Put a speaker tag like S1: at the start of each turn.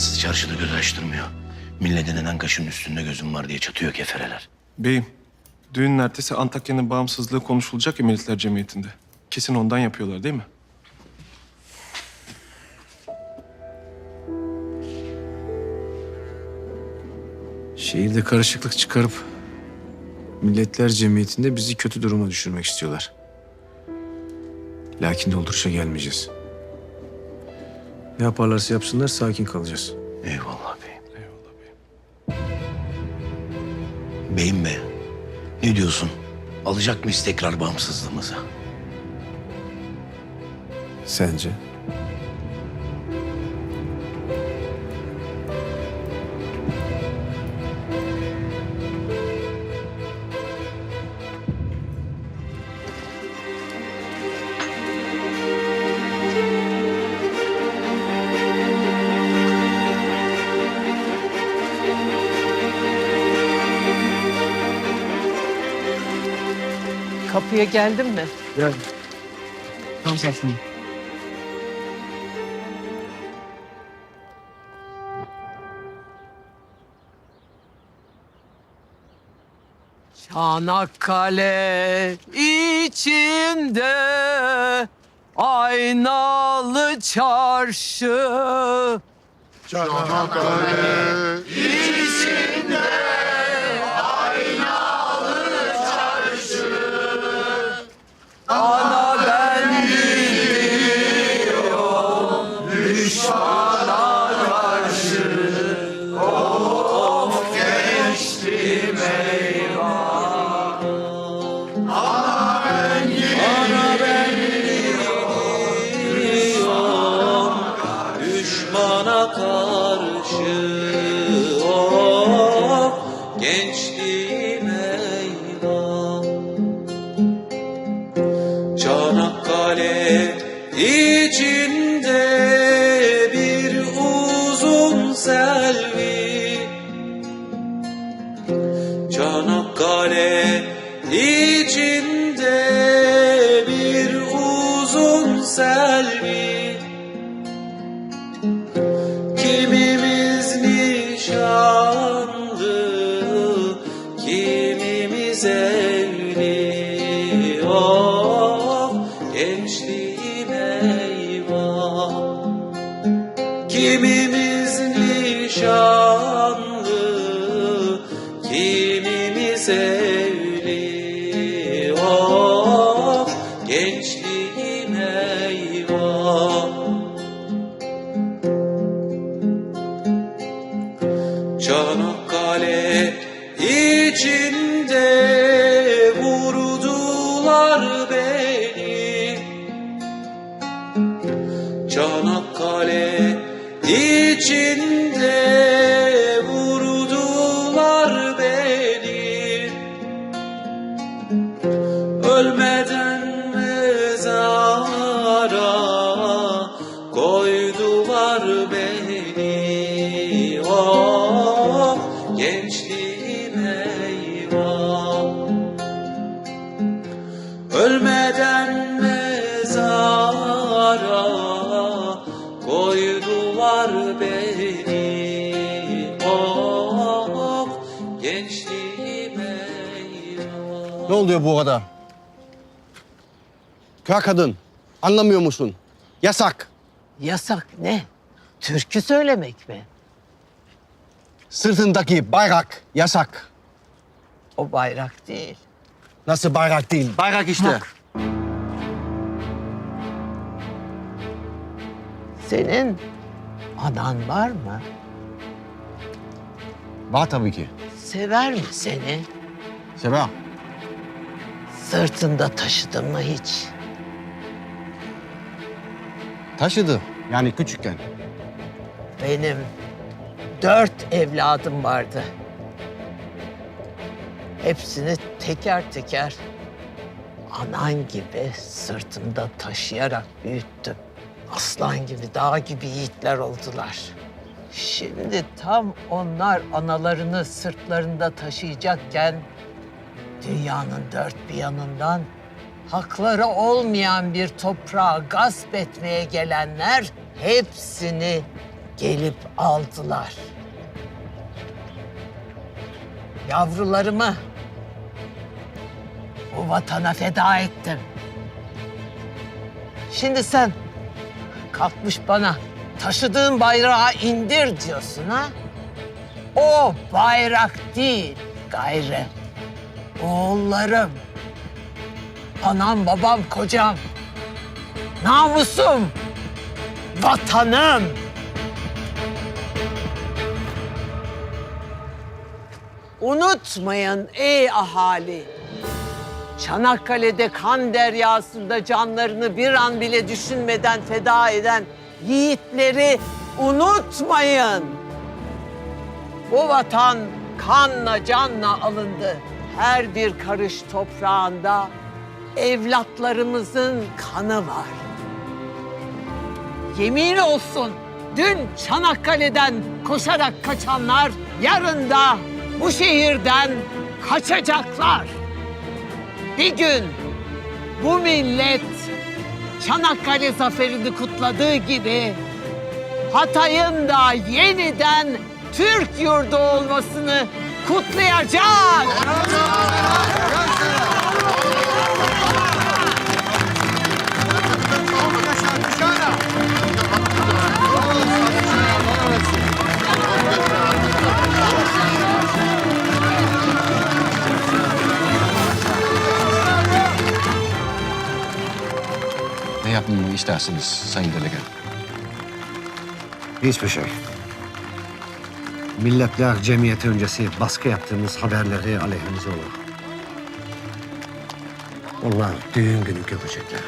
S1: Amansız çarşıda göz açtırmıyor. Milletin enen kaşın üstünde gözüm var diye çatıyor kefereler.
S2: Beyim, düğünün ertesi Antakya'nın bağımsızlığı konuşulacak ya Milletler Cemiyeti'nde. Kesin ondan yapıyorlar değil mi?
S3: Şehirde karışıklık çıkarıp Milletler Cemiyeti'nde bizi kötü duruma düşürmek istiyorlar. Lakin dolduruşa gelmeyeceğiz. Ne yaparlarsa yapsınlar sakin kalacağız.
S1: Eyvallah beyim. Eyvallah beyim. Beyim be, ne diyorsun? Alacak mıyız tekrar bağımsızlığımızı?
S3: Sence?
S4: Kapıya geldin mi?
S3: Gel. Tam saçma.
S4: Çanakkale içinde aynalı çarşı. Ana Çanakkale içinde bir uzun selvi kimimiz evli. Oh, gençliğim eyvah. Çanakkale içinde vurdular beni Çanakkale içinde beni Oh gençliğim eyvah
S5: Ne oluyor bu arada? Kara kadın, anlamıyor musun? Yasak.
S4: Yasak ne? Türkü söylemek mi?
S5: Sırtındaki bayrak yasak.
S4: O bayrak değil.
S5: Nasıl bayrak değil? Bayrak işte.
S4: Senin anan var mı?
S5: Var tabii ki.
S4: Sever mi seni?
S5: Sever.
S4: Sırtında taşıdın mı hiç?
S5: Taşıdı. Yani küçükken.
S4: Benim dört evladım vardı. Hepsini teker teker anan gibi sırtımda taşıyarak büyüttüm. Aslan gibi, dağ gibi yiğitler oldular. Şimdi tam onlar analarını sırtlarında taşıyacakken dünyanın dört bir yanından hakları olmayan bir toprağı gasp etmeye gelenler hepsini
S6: gelip aldılar. Yavrularımı bu vatana feda ettim. Şimdi sen kalkmış bana taşıdığın bayrağı indir diyorsun ha? O bayrak değil gayrı. Oğullarım, anam, babam, kocam, namusum, vatanım. Unutmayın ey ahali. Çanakkale'de kan deryasında canlarını bir an bile düşünmeden feda eden yiğitleri unutmayın. Bu vatan kanla canla alındı. Her bir karış toprağında evlatlarımızın kanı var. Yemin olsun dün Çanakkale'den koşarak kaçanlar yarın da bu şehirden kaçacaklar. Bir gün bu millet Çanakkale zaferini kutladığı gibi Hatay'ın da yeniden Türk yurdu olmasını kutlayacak.
S7: Yapmamı istersiniz Sayın Delegat?
S5: Hiçbir şey. Milletler Cemiyeti öncesi baskı yaptığımız haberleri aleyhimize olur. Onlar düğün günü görecekler.